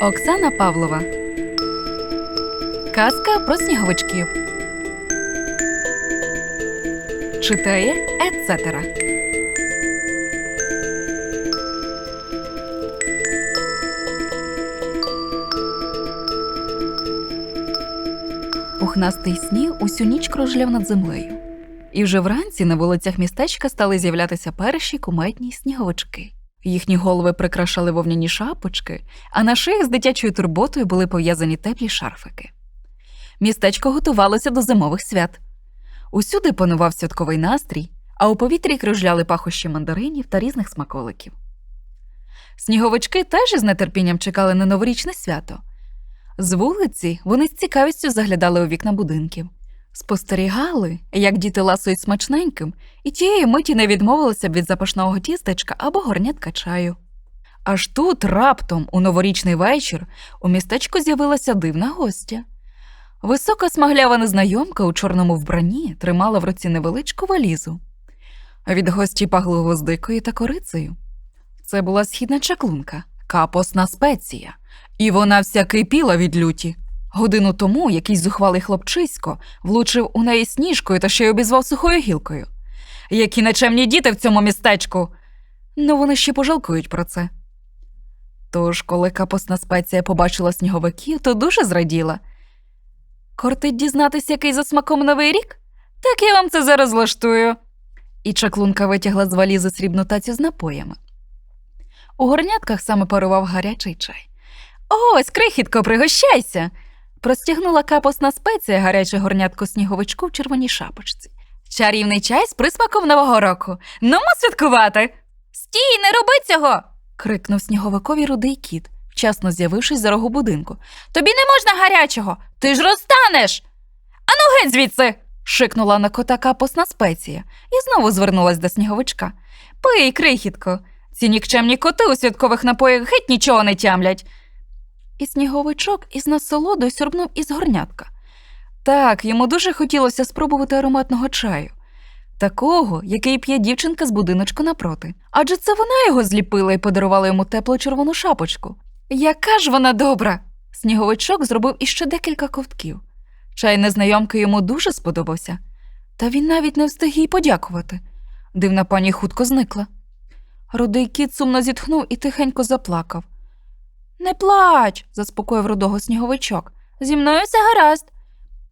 Оксана Павлова. Казка про сніговичків. Читає Ецетера. Пухнастий сніг усю ніч кружляв над землею. І вже вранці на вулицях містечка стали з'являтися перші куметні сніговички. Їхні голови прикрашали вовняні шапочки, а на шиях з дитячою турботою були пов'язані теплі шарфики. Містечко готувалося до зимових свят. Усюди панував святковий настрій, а у повітрі кружляли пахощі мандаринів та різних смаколиків. Сніговички теж із нетерпінням чекали на новорічне свято. З вулиці вони з цікавістю заглядали у вікна будинків, спостерігали, як діти ласують смачненьким, і тієї миті не відмовилися б від запашного тістечка або горнятка чаю. Аж тут раптом, у новорічний вечір, у містечку з'явилася дивна гостя. Висока смаглява незнайомка у чорному вбранні тримала в руці невеличку валізу. Від гості пахло гвоздикою та корицею. Це була східна чаклунка, капосна спеція, і вона вся кипіла від люті. Годину тому якийсь зухвалий хлопчисько влучив у неї сніжкою та ще й обізвав сухою гілкою. Які нечемні діти в цьому містечку. Ну, вони ще пожалкують про це. Тож, коли капосна спеція побачила сніговиків, то дуже зраділа. Кортить дізнатися, який за смаком новий рік? Так я вам це зараз влаштую. І чаклунка витягла з валізи срібну тацю з напоями. У горнятках саме парував гарячий чай. Ось, крихітко, пригощайся. Простягнула капосна спеція гаряче горнятко сніговичку в червоній шапочці. Чарівний чай з присмаком нового року. Нумо святкувати. Стій, не роби цього. крикнув сніговикові рудий кіт, вчасно з'явившись за рогу будинку. Тобі не можна гарячого, ти ж розтанеш. Ану геть звідси. шикнула на кота капосна спеція і знову звернулась до сніговичка. Пий, крихітко, ці нікчемні коти у святкових напоях геть нічого не тямлять. І сніговичок із насолодою сьорбнув із горнятка. Так, йому дуже хотілося спробувати ароматного чаю, такого, який п'є дівчинка з будиночку напроти. Адже це вона його зліпила і подарувала йому теплу червону шапочку. Яка ж вона добра! Сніговичок зробив іще декілька ковтків. Чай незнайомки йому дуже сподобався, та він навіть не встиг їй подякувати. Дивна пані хутко зникла. Рудий кіт сумно зітхнув і тихенько заплакав. Не плач, заспокоїв рудого сніговичок. Зі мною все гаразд.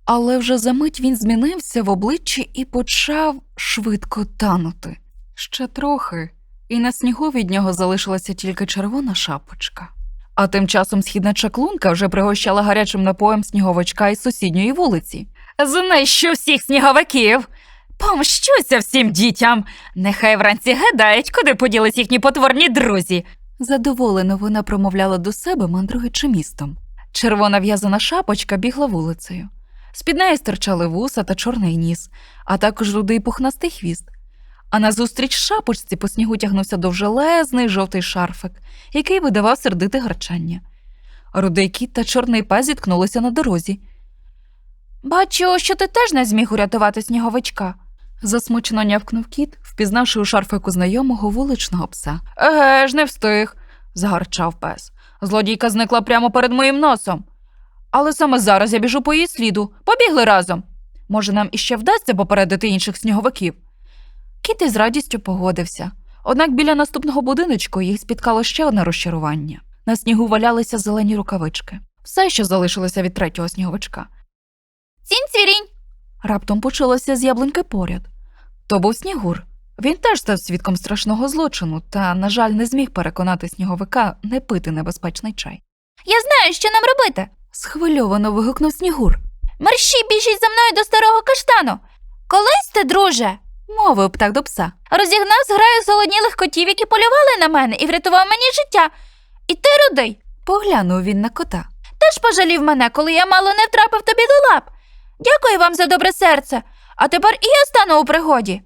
Але вже за мить він змінився в обличчі і почав швидко танути. Ще трохи, і на снігу від нього залишилася тільки червона шапочка. А тим часом східна чаклунка вже пригощала гарячим напоєм сніговичка із сусідньої вулиці. Знищу всіх сніговиків! Помщуся всім дітям! Нехай вранці гадають, куди поділись їхні потворні друзі. Задоволено вона промовляла до себе, мандруючи містом. Червона в'язана шапочка бігла вулицею. З-під неї стирчали вуса та чорний ніс, а також рудий пухнастий хвіст. А назустріч шапочці по снігу тягнувся довжелезний жовтий шарфик, який видавав сердите гарчання. Рудий кіт та чорний пес зіткнулися на дорозі. Бачу, що ти теж не зміг урятувати сніговичка. Засмучено нявкнув кіт, впізнавши у шарфику знайомого вуличного пса. Еге ж, не встиг, загарчав пес. Злодійка зникла прямо перед моїм носом. Але саме зараз я біжу по її сліду. Побігли разом. Може, нам іще вдасться попередити інших сніговиків. Кіт із радістю погодився. Однак біля наступного будиночку їх спіткало ще одне розчарування. На снігу валялися зелені рукавички. Все, що залишилося від третього сніговичка. Цінь цвірінь. Раптом почулося з яблуньки поряд. То був снігур. Він теж став свідком страшного злочину, та, на жаль, не зміг переконати сніговика не пити небезпечний чай. Я знаю, що нам робити. Схвильовано вигукнув снігур. Мерщій біжіть за мною до старого каштану. Колись ти, друже, Мовив птах до пса. розігнав зграю зголоднілих котів, які полювали на мене і врятував мені життя. І ти, рудий, Поглянув він на кота. теж пожалів мене, коли я мало не втрапив тобі до лап. Дякую вам за добре серце. А тепер і я стану у пригоді.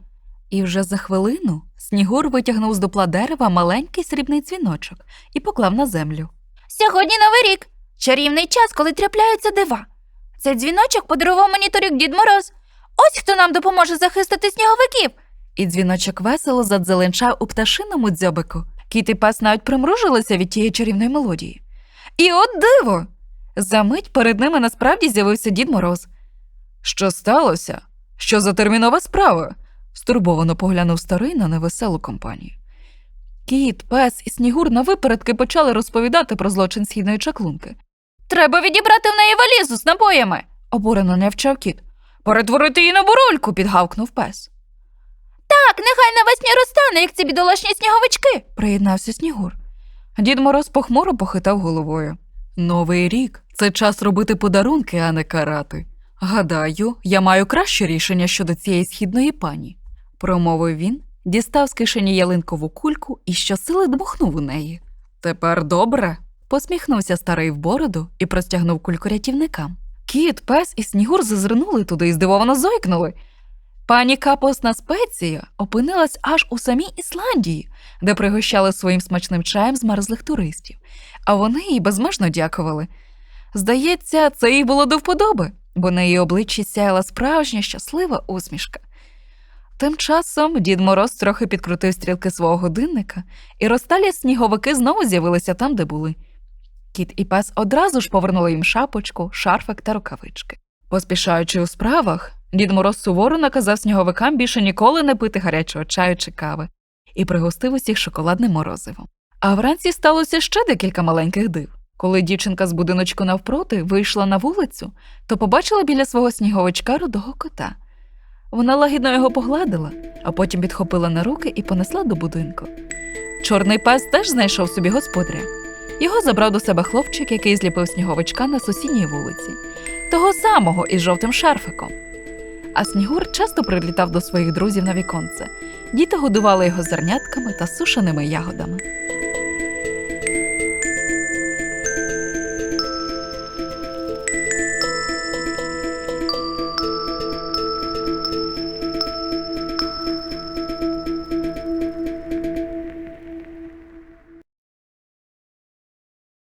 І вже за хвилину Снігур витягнув з дупла дерева маленький срібний дзвіночок і поклав на землю. Сьогодні новий рік. Чарівний час, коли трапляються дива. Цей дзвіночок подарував мені торік Дід Мороз. Ось хто нам допоможе захистити сніговиків. І дзвіночок весело задзеленчав у пташиному дзьобику. Кіт і пес навіть примружилися від тієї чарівної мелодії. І от диво! Замить перед ними насправді з'явився Дід Мороз. Що сталося? Що за термінова справа? стурбовано поглянув старий на невеселу компанію. Кіт, пес і снігур на випередки почали розповідати про злочин східної чаклунки. Треба відібрати в неї валізу з набоями. Обурено нявчав кіт. Перетворити її на бурульку, підгавкнув пес. Так, нехай навесні розтане, як ці бідолашні сніговички. Приєднався Снігур. Дід Мороз похмуро похитав головою. Новий рік це час робити подарунки, а не карати. Гадаю, я маю краще рішення щодо цієї східної пані, промовив він, дістав з кишені ялинкову кульку і щосили дмухнув у неї. Тепер добре. посміхнувся старий в бороду і простягнув кульку рятівникам. Кіт, пес і снігур зазирнули туди і здивовано зойкнули. Пані капосна спеція опинилась аж у самій Ісландії, де пригощали своїм смачним чаєм змерзлих туристів, а вони їй безмежно дякували. Здається, це їй було до вподоби, бо на її обличчі сяяла справжня щаслива усмішка. Тим часом дід Мороз трохи підкрутив стрілки свого годинника, і розталі сніговики знову з'явилися там, де були. Кіт і пес одразу ж повернули їм шапочку, шарфик та рукавички. Поспішаючи у справах, дід Мороз суворо наказав сніговикам більше ніколи не пити гарячого чаю чи кави і пригостив усіх шоколадним морозивом. А вранці сталося ще декілька маленьких див. Коли дівчинка з будиночку навпроти вийшла на вулицю, то побачила біля свого сніговичка рудого кота. Вона лагідно його погладила, а потім підхопила на руки і понесла до будинку. Чорний пес теж знайшов собі господаря. Його забрав до себе хлопчик, який зліпив сніговичка на сусідній вулиці, того самого із жовтим шарфиком. А Снігур часто прилітав до своїх друзів на віконце. Діти годували його зернятками та сушеними ягодами.